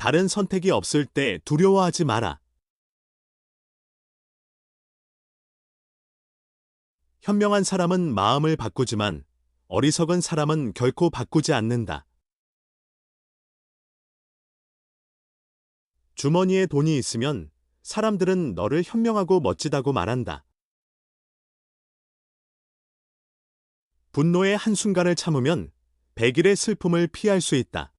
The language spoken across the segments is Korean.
다른 선택이 없을 때 두려워하지 마라. 현명한 사람은 마음을 바꾸지만 어리석은 사람은 결코 바꾸지 않는다. 주머니에 돈이 있으면 사람들은 너를 현명하고 멋지다고 말한다. 분노의 한순간을 참으면 백일의 슬픔을 피할 수 있다.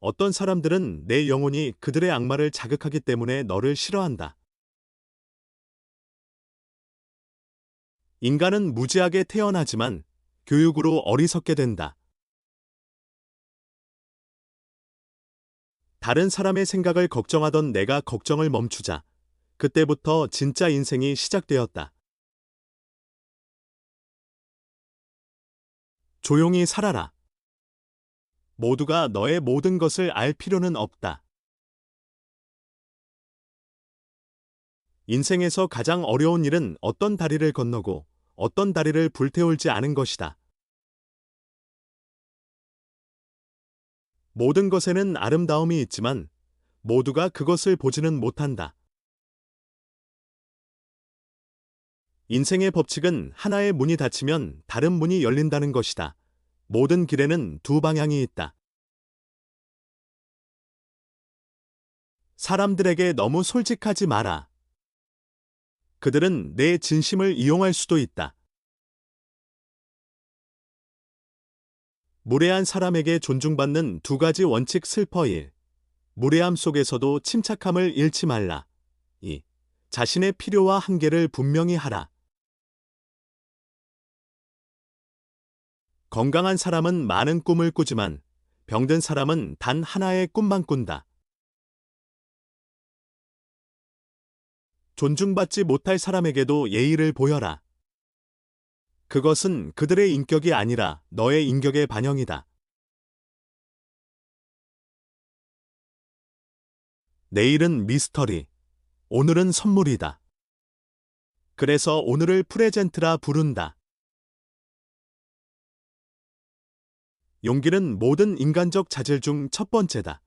어떤 사람들은 내 영혼이 그들의 악마를 자극하기 때문에 너를 싫어한다. 인간은 무지하게 태어나지만 교육으로 어리석게 된다. 다른 사람의 생각을 걱정하던 내가 걱정을 멈추자. 그때부터 진짜 인생이 시작되었다. 조용히 살아라. 모두가 너의 모든 것을 알 필요는 없다. 인생에서 가장 어려운 일은 어떤 다리를 건너고 어떤 다리를 불태울지 않은 것이다. 모든 것에는 아름다움이 있지만 모두가 그것을 보지는 못한다. 인생의 법칙은 하나의 문이 닫히면 다른 문이 열린다는 것이다. 모든 길에는 두 방향이 있다. 사람들에게 너무 솔직하지 마라. 그들은 내 진심을 이용할 수도 있다. 무례한 사람에게 존중받는 두 가지 원칙 슬퍼 1. 무례함 속에서도 침착함을 잃지 말라. 2. 자신의 필요와 한계를 분명히 하라. 건강한 사람은 많은 꿈을 꾸지만 병든 사람은 단 하나의 꿈만 꾼다. 존중받지 못할 사람에게도 예의를 보여라. 그것은 그들의 인격이 아니라 너의 인격의 반영이다. 내일은 미스터리, 오늘은 선물이다. 그래서 오늘을 프레젠트라 부른다. 용기는 모든 인간적 자질 중 첫 번째다.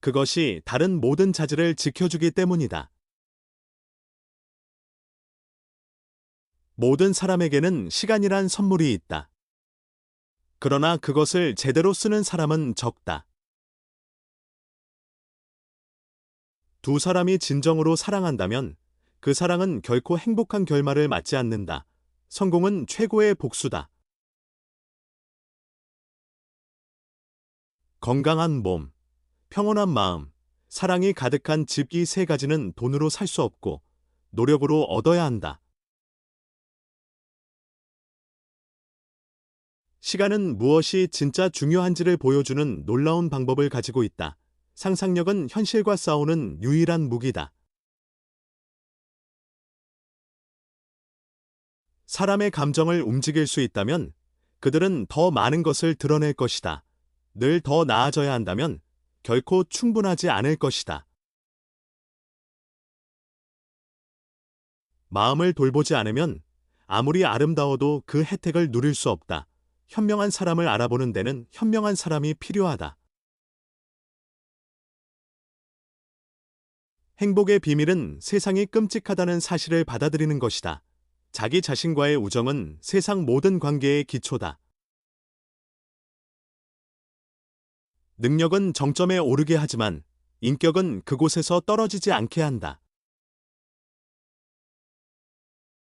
그것이 다른 모든 자질을 지켜주기 때문이다. 모든 사람에게는 시간이란 선물이 있다. 그러나 그것을 제대로 쓰는 사람은 적다. 두 사람이 진정으로 사랑한다면 그 사랑은 결코 행복한 결말을 맞지 않는다. 성공은 최고의 복수다. 건강한 몸, 평온한 마음, 사랑이 가득한 집 이 세 가지는 돈으로 살 수 없고 노력으로 얻어야 한다. 시간은 무엇이 진짜 중요한지를 보여주는 놀라운 방법을 가지고 있다. 상상력은 현실과 싸우는 유일한 무기다. 사람의 감정을 움직일 수 있다면 그들은 더 많은 것을 드러낼 것이다. 늘 더 나아져야 한다면 결코 충분하지 않을 것이다. 마음을 돌보지 않으면 아무리 아름다워도 그 혜택을 누릴 수 없다. 현명한 사람을 알아보는 데는 현명한 사람이 필요하다. 행복의 비밀은 세상이 끔찍하다는 사실을 받아들이는 것이다. 자기 자신과의 우정은 세상 모든 관계의 기초다. 능력은 정점에 오르게 하지만 인격은 그곳에서 떨어지지 않게 한다.